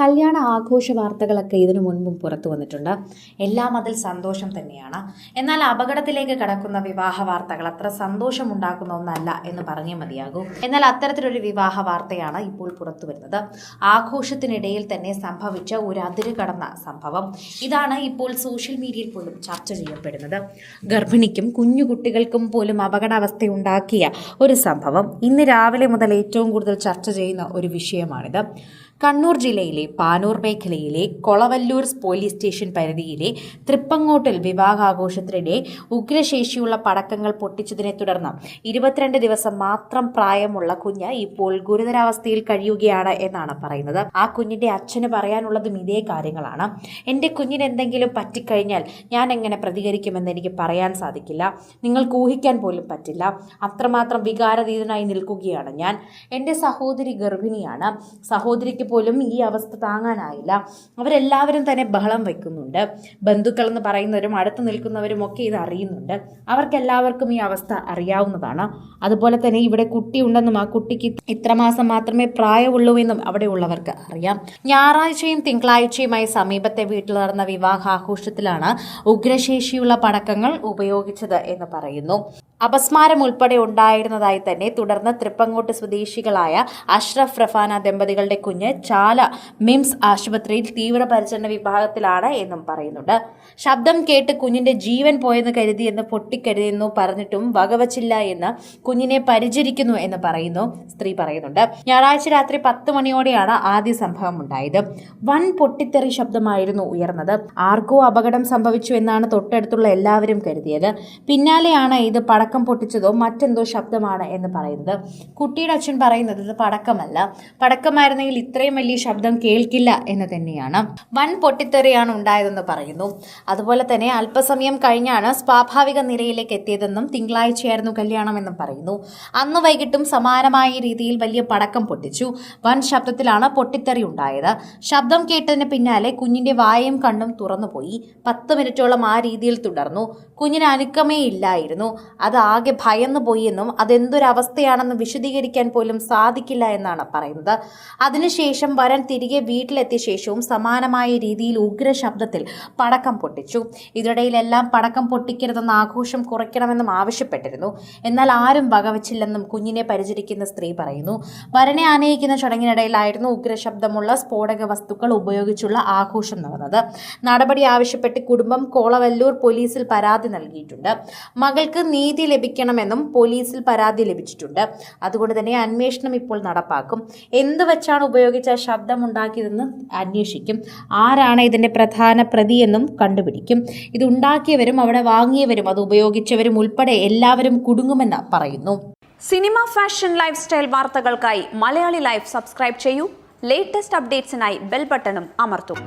കല്യാണ ആഘോഷ വാർത്തകളൊക്കെ ഇതിനു മുൻപും പുറത്തു വന്നിട്ടുണ്ട്. എല്ലാം അതിൽ സന്തോഷം തന്നെയാണ്. എന്നാൽ അപകടത്തിലേക്ക് കടക്കുന്ന വിവാഹ വാർത്തകൾ അത്ര സന്തോഷം ഉണ്ടാക്കുന്ന ഒന്നല്ല എന്ന് പറഞ്ഞേ മതിയാകൂ. എന്നാൽ അത്തരത്തിലൊരു വിവാഹ വാർത്തയാണ് ഇപ്പോൾ പുറത്തു വരുന്നത്. ആഘോഷത്തിനിടയിൽ തന്നെ സംഭവിച്ച ഒരു അതിര് കടന്ന സംഭവം. ഇതാണ് ഇപ്പോൾ സോഷ്യൽ മീഡിയയിൽ പോലും ചർച്ച ചെയ്യപ്പെടുന്നത്. ഗർഭിണിക്കും കുഞ്ഞു കുട്ടികൾക്കും പോലും അപകടാവസ്ഥയുണ്ടാക്കിയ ഒരു സംഭവം. ഇന്ന് രാവിലെ മുതൽ ഏറ്റവും കൂടുതൽ ചർച്ച ചെയ്യുന്ന ഒരു വിഷയമാണിത്. കണ്ണൂർ ജില്ലയിലെ പാനൂർ മേഖലയിലെ കൊളവല്ലൂർ പോലീസ് സ്റ്റേഷൻ പരിധിയിലെ തൃപ്പങ്ങോട്ടിൽ വിവാഹാഘോഷത്തിനിടെ ഉഗ്രശേഷിയുള്ള പടക്കങ്ങൾ പൊട്ടിച്ചതിനെ തുടർന്ന് ഇരുപത്തിരണ്ട് ദിവസം മാത്രം പ്രായമുള്ള കുഞ്ഞ് ഇപ്പോൾ ഗുരുതരാവസ്ഥയിൽ കഴിയുകയാണ് എന്നാണ് പറയുന്നത്. ആ കുഞ്ഞിന്റെ അച്ഛന് പറയാനുള്ളതും ഇതേ കാര്യങ്ങളാണ്. എന്റെ കുഞ്ഞിന് എന്തെങ്കിലും പറ്റിക്കഴിഞ്ഞാൽ ഞാൻ എങ്ങനെ പ്രതികരിക്കുമെന്ന് എനിക്ക് പറയാൻ സാധിക്കില്ല. നിങ്ങൾക്ക് ഊഹിക്കാൻ പോലും പറ്റില്ല. അത്രമാത്രം വികാരതീതനായി നിൽക്കുകയാണ് ഞാൻ. എന്റെ സഹോദരി ഗർഭിണിയാണ്. സഹോദരിക്ക് പോലും ഈ അവസ്ഥ താങ്ങാനായില്ല. അവരെല്ലാവരും തന്നെ ബഹളം വയ്ക്കുന്നുണ്ട് ബന്ധുക്കൾ എന്ന് പറയുന്നവരും അടുത്ത് നിൽക്കുന്നവരും ഒക്കെ ഇത് അറിയുന്നുണ്ട്. അവർക്കെല്ലാവർക്കും ഈ അവസ്ഥ അറിയാവുന്നതാണ്. അതുപോലെ തന്നെ ഇവിടെ കുട്ടിയുണ്ടെന്നും ആ കുട്ടിക്ക് ഇത്രമാസം മാത്രമേ പ്രായമുള്ളൂ എന്നും അവിടെ ഉള്ളവർക്ക് അറിയാം. ഞായറാഴ്ചയും തിങ്കളാഴ്ചയുമായി സമീപത്തെ വീട്ടിൽ നടന്ന വിവാഹാഘോഷത്തിലാണ് ഉഗ്രശേഷിയുള്ള പടക്കങ്ങൾ ഉപയോഗിച്ചത് എന്ന് പറയുന്നു. അപസ്മാരം ഉൾപ്പെടെ ഉണ്ടായിരുന്നതായി തന്നെ തുടർന്ന് തൃപ്പങ്ങോട്ട് സ്വദേശികളായ അഷ്റഫ് റഫാന ദമ്പതികളുടെ കുഞ്ഞ് ചാല മിംസ് ആശുപത്രിയിൽ തീവ്രപരിചരണ വിഭാഗത്തിലാണ് എന്നും പറയുന്നുണ്ട്. ശബ്ദം കേട്ട് കുഞ്ഞിന്റെ ജീവൻ പോയെന്ന് കരുതിയെന്ന് പൊട്ടിക്കരുതിയെന്നു പറഞ്ഞിട്ടും വകവച്ചില്ല എന്ന് കുഞ്ഞിനെ പരിചരിക്കുന്നു എന്ന് പറയുന്നു സ്ത്രീ പറയുന്നുണ്ട്. ഞായറാഴ്ച രാത്രി പത്ത് മണിയോടെയാണ് ആദ്യ സംഭവം ഉണ്ടായത്. വൻ പൊട്ടിത്തെറി ശബ്ദമായിരുന്നു ഉയർന്നത്. ആർക്കോ അപകടം സംഭവിച്ചു എന്നാണ് തൊട്ടടുത്തുള്ള എല്ലാവരും കരുതിയത്. പിന്നാലെയാണ് ഇത് പടക്കം പൊട്ടിച്ചതോ മറ്റെന്തോ ശബ്ദമാണ് എന്ന് പറയുന്നത്. കുട്ടിയുടെ അച്ഛൻ പറയുന്നത് ഇത് പടക്കമല്ല. പടക്കമായിരുന്നെങ്കിൽ ഇത്രയും വലിയ ശബ്ദം കേൾക്കില്ല എന്ന് തന്നെയാണ്. വൻ പൊട്ടിത്തെറിയാണ് ഉണ്ടായതെന്ന് പറയുന്നു. അതുപോലെ തന്നെ അല്പസമയം കഴിഞ്ഞാണ് സ്വാഭാവിക നിരയിലേക്ക് എത്തിയതെന്നും തിങ്കളാഴ്ചയായിരുന്നു കല്യാണമെന്നും പറയുന്നു. അന്ന് വൈകിട്ടും സമാനമായ രീതിയിൽ വലിയ പടക്കം പൊട്ടിച്ചു. വൻ ശബ്ദത്തിലാണ് പൊട്ടിത്തെറി ഉണ്ടായത്. ശബ്ദം കേട്ടതിന് പിന്നാലെ കുഞ്ഞിന്റെ വായയും കണ്ണും തുറന്നുപോയി. പത്ത് മിനിറ്റോളം ആ രീതിയിൽ തുടർന്നു. കുഞ്ഞിന് അനുക്കമേ ഇല്ലായിരുന്നു. അത് ആകെ ഭയന്നു പോയി എന്നും അതെന്തൊരവസ്ഥയാണെന്ന് വിശദീകരിക്കാൻ പോലും സാധിക്കില്ല എന്നാണ് പറയുന്നത്. അതിനുശേഷം വരൻ തിരികെ വീട്ടിലെത്തിയ ശേഷവും സമാനമായ രീതിയിൽ ഉഗ്ര ശബ്ദത്തിൽ പടക്കം പൊട്ടിച്ചു. ഇതിനിടയിലെല്ലാം പടക്കം പൊട്ടിക്കരുതെന്ന് ആഘോഷം കുറയ്ക്കണമെന്നും ആവശ്യപ്പെട്ടിരുന്നു. എന്നാൽ ആരും വകവച്ചില്ലെന്നും കുഞ്ഞിനെ പരിചരിക്കുന്ന സ്ത്രീ പറയുന്നു. വരനെ ആനയിക്കുന്ന ചടങ്ങിനിടയിലായിരുന്നു ഉഗ്രശബ്ദമുള്ള സ്ഫോടക വസ്തുക്കൾ ഉപയോഗിച്ചുള്ള ആഘോഷം നടന്നത്. നടപടി ആവശ്യപ്പെട്ട് കുടുംബം കോളവല്ലൂർ പോലീസിൽ പരാതി നൽകിയിട്ടുണ്ട്. മകൾക്ക് നീതി ലഭിക്കണമെന്നും പോലീസിൽ പരാതി ലഭിച്ചിട്ടുണ്ട്. അതുകൊണ്ട് തന്നെ അന്വേഷണം ഇപ്പോൾ നടപ്പാക്കും. എന്ത് വെച്ചാണ് ഉപയോഗിച്ച ശബ്ദമുണ്ടാക്കിയതെന്ന് അന്വേഷിക്കും. ആരാണ് ഇതിന്റെ പ്രധാന പ്രതിയെന്നും കണ്ടുപിടിക്കും. ഇത് ഉണ്ടാക്കിയവരും അവിടെ വാങ്ങിയവരും അത് ഉപയോഗിച്ചവരും ഉൾപ്പെടെ എല്ലാവരും കുടുങ്ങുമെന്ന് പറയുന്നു. സിനിമ ഫാഷൻ ലൈഫ് സ്റ്റൈൽ വാർത്തകൾക്കായി മലയാളി ലൈഫ് സബ്സ്ക്രൈബ് ചെയ്യൂ. ലേറ്റസ്റ്റ് അപ്ഡേറ്റ്സിനായി ബെൽ ബട്ടണും അമർത്തും.